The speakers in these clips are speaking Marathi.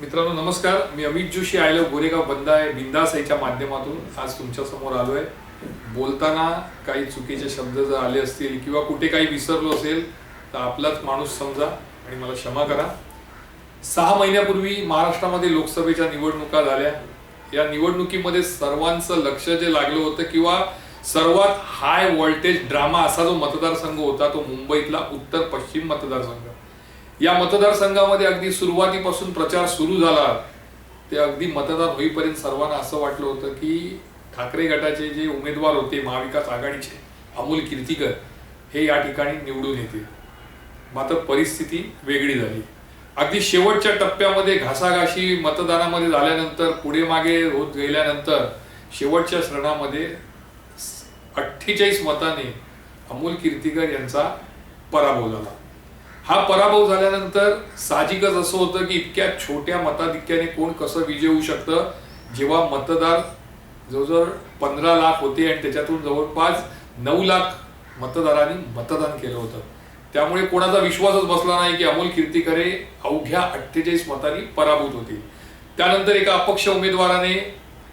मित्रांनो नमस्कार. मी अमित जोशी. आयलो गोरेगाव बंद आहे. बिंदासाईच्या माध्यमातून आज तुमच्यासमोर आलोय. बोलताना काही चुकीचे शब्द जर आले असतील किंवा कुठे काही विसरलो असेल तर आपलाच माणूस समजा आणि मला क्षमा करा. सहा महिन्यापूर्वी महाराष्ट्रामध्ये लोकसभेच्या निवडणुका झाल्या. या निवडणुकीमध्ये सर्वांचं लक्ष जे लागलं होतं किंवा सर्वात हाय व्होल्टेज ड्रामा असा जो मतदारसंघ होता तो मुंबईतला उत्तर पश्चिम मतदारसंघ. या मतदारसंघामध्ये अगदी सुरुवातीपासून प्रचार सुरू झाला. ते अगदी मतदान होईपर्यंत सर्वांना असं वाटलं होतं की ठाकरे गटाचे जे उमेदवार होते महाविकास आघाडीचे अमोल कीर्तीकर हे या ठिकाणी निवडून येतील. मात्र परिस्थिती वेगळी झाली. अगदी शेवटच्या टप्प्यामध्ये घासाघाशी मतदानामध्ये झाल्यानंतर पुढे मागे होत गेल्यानंतर शेवटच्या श्रणामध्ये अठ्ठेचाळीस मताने अमोल कीर्तीकर यांचा पराभव झाला. हा पराभव झाल्यानंतर साहजिकच असं होतं की इतक्या छोट्या मताधिक्याने कोण कसं विजय होऊ शकतं? जेव्हा मतदार जवळजवळ पंधरा लाख होते आणि त्याच्यातून जवळपास नऊ लाख मतदारांनी मतदान केलं होतं. त्यामुळे कोणाचा विश्वासच बसला नाही की अमोल कीर्तिकरे अवघ्या अठ्ठेचाळीस मतांनी पराभूत होतील. त्यानंतर एका अपक्ष उमेदवाराने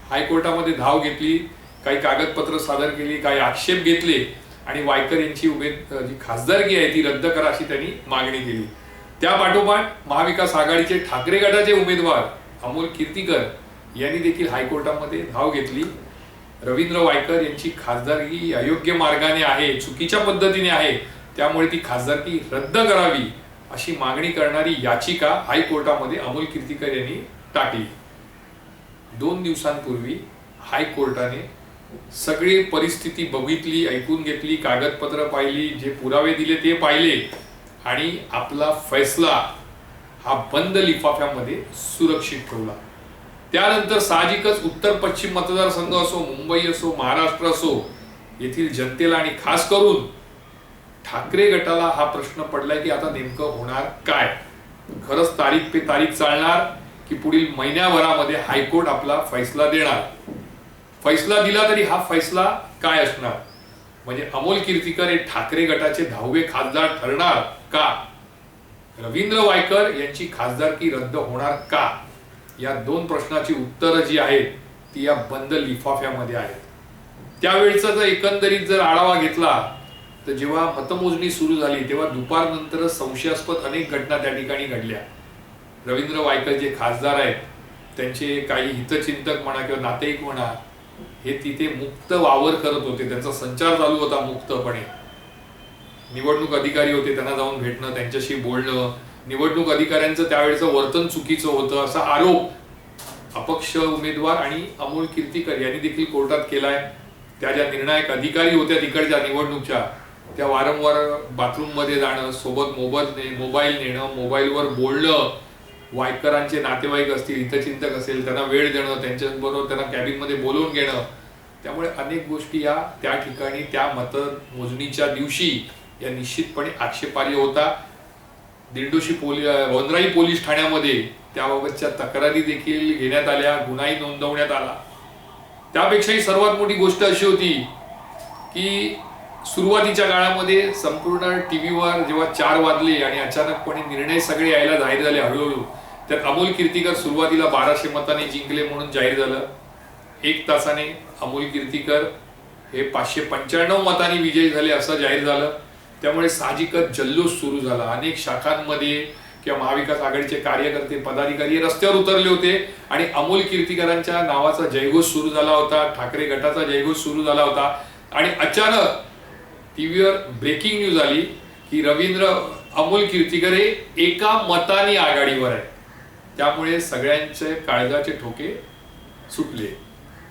हायकोर्टामध्ये धाव घेतली काही कागदपत्र सादर केली काही आक्षेप घेतले आणि वायकर यांची उमेद जी खासदारकी आहे ती रद्द करा अशी त्यांनी मागणी केली. त्या पाठोपाठ महाविकास आघाडीचे ठाकरे गटाचे उमेदवार अमोल कीर्तीकर यांनी देखील हायकोर्टामध्ये धाव घेतली. रवींद्र वायकर यांची खासदारकी अयोग्य मार्गाने आहे चुकीच्या पद्धतीने आहे त्यामुळे ती खासदारकी रद्द करावी अशी मागणी करणारी याचिका हायकोर्टामध्ये अमोल कीर्तीकर यांनी टाकली. दोन दिवसांपूर्वी हायकोर्टाने सगळी परिस्थिती बघितली ऐकून घेतली कागदपत्र पाहिली जे पुरावे दिले ते पाहिले. आणि आपला फैसला हा बंद लिफाफ्यामध्ये सुरक्षित ठेवला. त्यानंतर साहजिकच उत्तर पश्चिम मतदारसंघ असो मुंबई असो महाराष्ट्र असो येथील जनतेला आणि खास करून ठाकरे गटाला हा प्रश्न पडलाय की आता नेमकं होणार काय? खरंच तारीख पे तारीख चालणार की पुढील महिन्याभरामध्ये हायकोर्ट आपला फैसला देणार? फैसला दिला तरी हा फैसला काय असणार? म्हणजे अमोल कीर्तीकर हे ठाकरे गटाचे दहावे खासदार ठरणार का? रवींद्र वायकर यांची खासदारकी रद्द होणार का? या दोन प्रश्नाची उत्तरं जी आहेत ती या बंद लिफाफ्यामध्ये आहेत. त्यावेळचा जर एकंदरीत जर आढावा घेतला तर जेव्हा मतमोजणी सुरू झाली तेव्हा दुपारनंतर संशयास्पद अनेक घटना त्या ठिकाणी घडल्या. रवींद्र वायकर जे खासदार आहेत त्यांचे काही हितचिंतक म्हणा किंवा नातेवाईक म्हणा हे तिथे मुक्त वावर करत होते. त्यांचा संचार चालू होता मुक्तपणे. निवडणूक अधिकारी होते त्यांना जाऊन भेटणं त्यांच्याशी बोलणं. निवडणूक अधिकाऱ्यांचं त्यावेळेचं वर्तन चुकीचं होतं असा आरोप अपक्ष उमेदवार आणि अमोल कीर्तीकर यांनी देखील कोर्टात केलाय. त्या ज्या निर्णायक अधिकारी होत्या तिकडच्या निवडणूकच्या त्या वारंवार बाथरूममध्ये जाणं सोबत मोबाईल मोबाईल नेणं मोबाईलवर बोलणं वायकरांचे नातेवाईक असतील हितचिंतक असेल त्यांना वेळ देणं त्यांच्याबरोबर त्यांना कॅबिनमध्ये बोलवून घेणं त्यामुळे अनेक गोष्टी या त्या ठिकाणी त्या मतमोजणीच्या दिवशी या निश्चितपणे आक्षेपार्ह होता. दिंडोशी पोली वनराई पोलीस ठाण्यामध्ये त्याबाबतच्या तक्रारी देखील घेण्यात आल्या गुन्हाही नोंदवण्यात आला. त्यापेक्षाही सर्वात मोठी गोष्ट अशी होती की सुरुवातीच्या काळामध्ये संपूर्ण टीव्हीवर जेव्हा चार वाजले आणि अचानकपणे निर्णय सगळे यायला जाहीर झाले हळूहळू तर अमोल कीर्तीकर सुरुवातीला बाराशे मताने जिंकले म्हणून जाहीर झालं. एक तासाने अमोल कीर्तीकर हे पाचशे पंच्याण्णव मतांनी विजयी झाले असं जाहीर झालं. त्यामुळे साहजिकच जल्लोष सुरू झाला. अनेक शाखांमध्ये किंवा महाविकास आघाडीचे कार्यकर्ते पदाधिकारी रस्त्यावर उतरले होते आणि अमोल कीर्तीकरांच्या नावाचा जयघोष सुरू झाला होता ठाकरे गटाचा जयघोष सुरू झाला होता. आणि अचानक टीव्हीवर ब्रेकिंग न्यूज आली की रवींद्र अमोल कीर्तीकर हे एका मताने आघाडीवर आहे त्यामुळे सगळ्यांचे काळजाचे ठोके सुटले.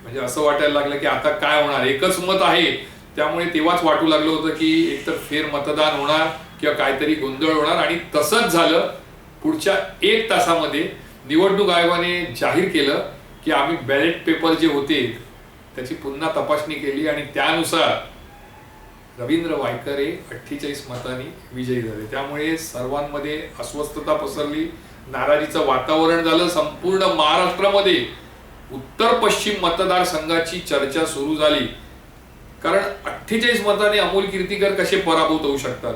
म्हणजे असं वाटायला लागलं की आता काय होणार? एकच मत आहे. त्यामुळे तेव्हाच वाटू लागलं होतं की एकतर फेर मतदान होणार किंवा काहीतरी गोंधळ होणार. आणि तसंच झालं. पुढच्या एक तासामध्ये निवडणूक आयोगाने जाहीर केलं की आम्ही बॅलेट पेपर जे होते त्याची पुन्हा तपासणी केली आणि त्यानुसार रवींद्र वायकर हे अठ्ठेचाळीस मतांनी विजयी झाले. त्यामुळे सर्वांमध्ये अस्वस्थता पसरली. नाराजीचं वातावरण झालं. संपूर्ण महाराष्ट्रामध्ये उत्तर पश्चिम मतदारसंघाची चर्चा सुरू झाली. कारण अठ्ठेचाळीस मताने अमोल कीर्तीकर कसे पराभूत होऊ शकतात?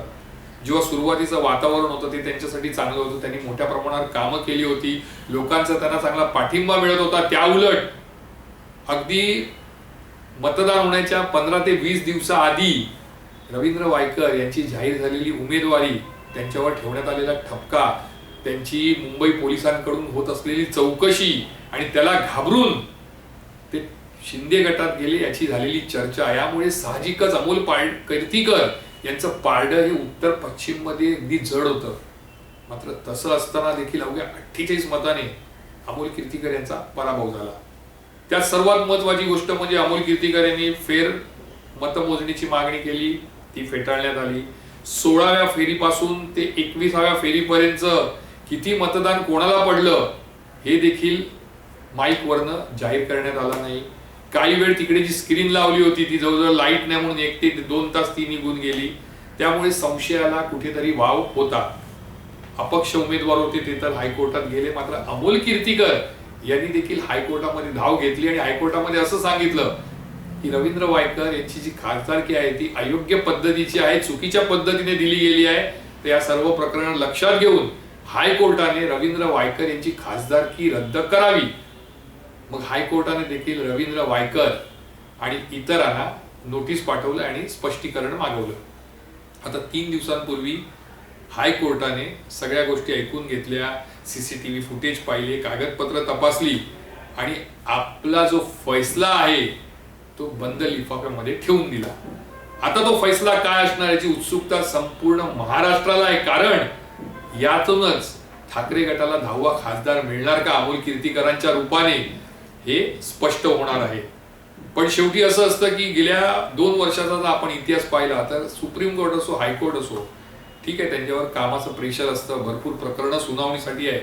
जेव्हा सुरुवातीचं वातावरण होतं ते त्यांच्यासाठी चांगलं होतं. त्यांनी मोठ्या प्रमाणावर कामं केली होती. लोकांचा त्यांना चांगला पाठिंबा मिळत होता. त्या उलट अगदी मतदान होण्याच्या पंधरा ते वीस दिवसाआधी रवींद्र वायकर यांची जाहीर झालेली उमेदवारी त्यांच्यावर ठेवण्यात आलेला ठपका त्यांची मुंबई पोलिसांकडून होत असलेली चौकशी आणि त्याला घाबरून ते शिंदे गटात गेले याची झालेली चर्चा. यामुळे साहजिकच अमोल पाळ कीर्तीकर यांचं पारडं हे उत्तर पश्चिममध्ये अगदी जड होतं. मात्र तसं असताना देखील अवघ्या अठ्ठेचाळीस मताने अमोल कीर्तीकर यांचा पराभव झाला. त्यात सर्वात महत्वाची गोष्ट म्हणजे अमोल कीर्तीकर यांनी फेर मतमोजणीची मागणी केली. ती फेटाळण्यात आली. सोळाव्या फेरीपासून ते एकविसाव्या फेरीपर्यंत किती मतदान कोणाला पडलं हे देखील माईक वरनं जाहीर करण्यात आला नाही. काही वेळ तिकडे जी स्क्रीन लावली होती ती जवळजवळ लाइट नाही म्हणून एक ते दोन तास ती निघून गेली. त्यामुळे संशयाला कुठेतरी वाव होता. अपक्ष उमेदवार होते ते तर हायकोर्टात गेले. मात्र अमोल कीर्तीकर यांनी देखील हायकोर्टामध्ये धाव घेतली आणि हायकोर्टामध्ये असं सांगितलं की रवींद्र वायकर यांची जी खासदारकी आहे ती अयोग्य पद्धतीची आहे चुकीच्या पद्धतीने दिली गेली आहे. तर या सर्व प्रकरण लक्षात घेऊन हायकोर्टाने रवींद्र वायकर यांची खासदारकी रद्द करावी. मग हायकोर्टाने देखील रवींद्र वायकर आणि इतरांना नोटीस पाठवलं आणि स्पष्टीकरण मागवलं. आता तीन दिवसांपूर्वी हायकोर्टाने सगळ्या गोष्टी ऐकून घेतल्या सीसीटीव्ही फुटेज पाहिले कागदपत्र तपासली आणि आपला जो फैसला आहे तो बंद लिफाफ्यामध्ये ठेवून दिला. आता तो फैसला काय असणार याची उत्सुकता संपूर्ण महाराष्ट्राला आहे. कारण यातूनच ठाकरे गटाला दहावा खासदार मिळणार का अमोल कीर्तीकरांच्या रूपाने हे स्पष्ट होणार आहे. पण शेवटी असं असतं की गेल्या दोन वर्षाचा जर आपण इतिहास पाहिला तर सुप्रीम कोर्ट असो हायकोर्ट असो ठीक आहे त्यांच्यावर कामाचं प्रेशर असतं भरपूर प्रकरणं सुनावणीसाठी आहे.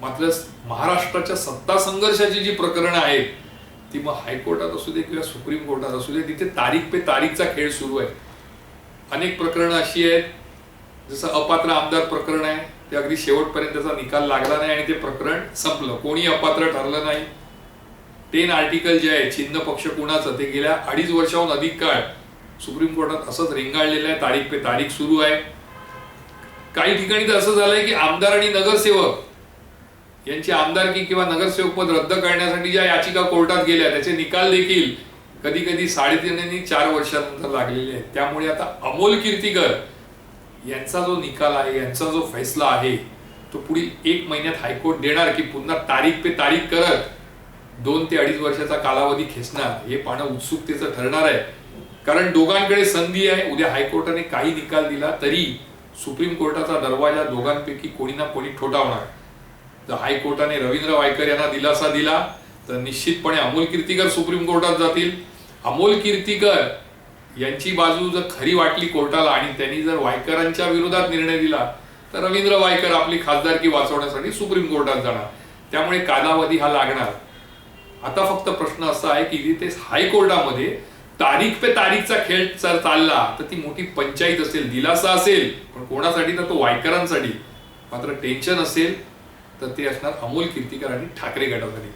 मात्र महाराष्ट्राच्या सत्ता संघर्षाची जी प्रकरणं आहेत ती मग हायकोर्टात असू दे किंवा सुप्रीम कोर्टात असू दे तिथे तारीख पे तारीखचा खेळ सुरू आहे. अनेक प्रकरणं अशी आहेत जसं अपात्र आमदार प्रकरण आहे ते अगदी शेवटपर्यंत त्याचा निकाल लागला नाही आणि ते प्रकरण संपलं. कोणी अपात्र ठरलं नाही. टेन आर्टिकल जे आहे चिन्ह पक्ष कुणाचं? ते गेल्या अडीच वर्षाहून अधिक काळ सुप्रीम कोर्टात असंच रेंगाळलेलं आहे. तारीख पे तारीख सुरू आहे. काही ठिकाणी तर असं झालंय की आमदार आणि नगरसेवक यांची आमदारकी किंवा नगरसेवक पद रद्द करण्यासाठी ज्या याचिका कोर्टात गेल्या त्याचे निकाल देखील कधी कधी साडेतीन आणि चार वर्षानंतर लागलेले आहेत. त्यामुळे आता अमोल कीर्तीकर यांचा जो निकाल आहे यांचा जो फैसला आहे तो पुढील एक महिन्यात हायकोर्ट देणार की पुन्हा तारीख पे तारीख करत दोन ते अडीच वर्षाचा कालावधी खेचणार हे पाहणं उत्सुकतेचं ठरणार आहे. कारण दोघांकडे संधी आहे उद्या हायकोर्टाने काही निकाल दिला तरी सुप्रीम कोर्टाचा दरवाजा दोघांपैकी कोणी ना कोणी ठोठावणार. जर हायकोर्टाने रवींद्र वायकर यांना दिलासा दिला तर निश्चितपणे अमोल कीर्तीकर सुप्रीम कोर्टात जातील. अमोल कीर्तीकर यांची बाजू जर खरी वाटली कोर्टाला आणि त्यांनी जर वायकरांच्या विरोधात निर्णय दिला तर रवींद्र वायकर आपली खासदारकी वाचवण्यासाठी सुप्रीम कोर्टात जाणार. त्यामुळे कालावधी हा लागणार. आता फक्त प्रश्न असा आहे की तिथे हायकोर्टामध्ये तारीख पे तारीखचा खेळ जर चालला तर ती मोठी पंचायत असेल दिलासा असेल पण कोणासाठी तर तो वायकरांसाठी. मात्र टेन्शन असेल तर ते असणार अमोल कीर्तीकर आणि ठाकरे गटासाठी.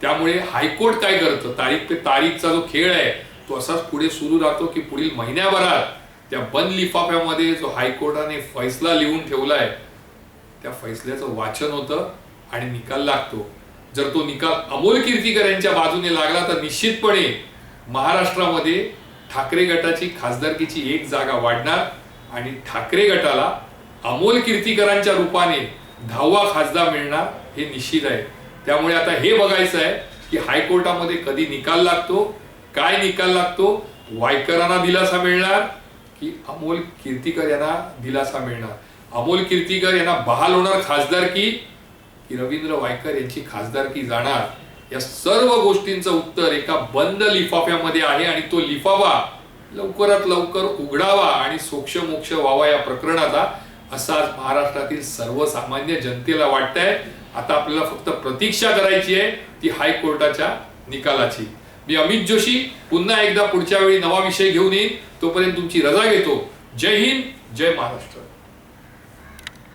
त्यामुळे हायकोर्ट काय करतं? तारीख पे तारीखचा जो खेळ आहे तो असाच पुढे सुरू राहतो की पुढील महिन्याभरात त्या बंद लिफाफ्यामध्ये जो हायकोर्टाने फैसला लिहून ठेवलाय त्या फैसल्याचं वाचन होतं आणि निकाल लागतो. जर तो निकाल अमोल कीर्तीकर यांच्या बाजूने लागला तर निश्चितपणे महाराष्ट्रामध्ये ठाकरे गटाची खासदारकीची एक जागा वाढणार आणि ठाकरे गटाला अमोल कीर्तीकरांच्या रूपाने दहावा खासदार मिळणार हे निश्चित आहे. त्यामुळे आता हे बघायचं आहे की हायकोर्टामध्ये कधी निकाल लागतो काय निकाल लागतो? वायकरांना दिलासा मिळणार की अमोल कीर्तीकर यांना दिलासा मिळणार? अमोल कीर्तीकर यांना बहाल होणार खासदारकी की? रवींद्र वायकर यांची खासदारकी जाणार? या सर्व गोष्टींचं उत्तर एका बंद लिफाफ्यामध्ये आहे आणि तो लिफाफा लवकरात लवकर उघडावा आणि सोक्ष मोक्ष व्हावा या प्रकरणाचा असा आज महाराष्ट्रातील सर्वसामान्य जनतेला वाटतंय. आता आपल्याला फक्त प्रतीक्षा करायची आहे ती हायकोर्टाच्या निकालाची. मी अमित जोशी. पुन्हा एकदा पुढच्या वेळी नवा विषय घेऊन येईन. तोपर्यंत तुमची रजा घेतो. जय हिंद जय महाराष्ट्र.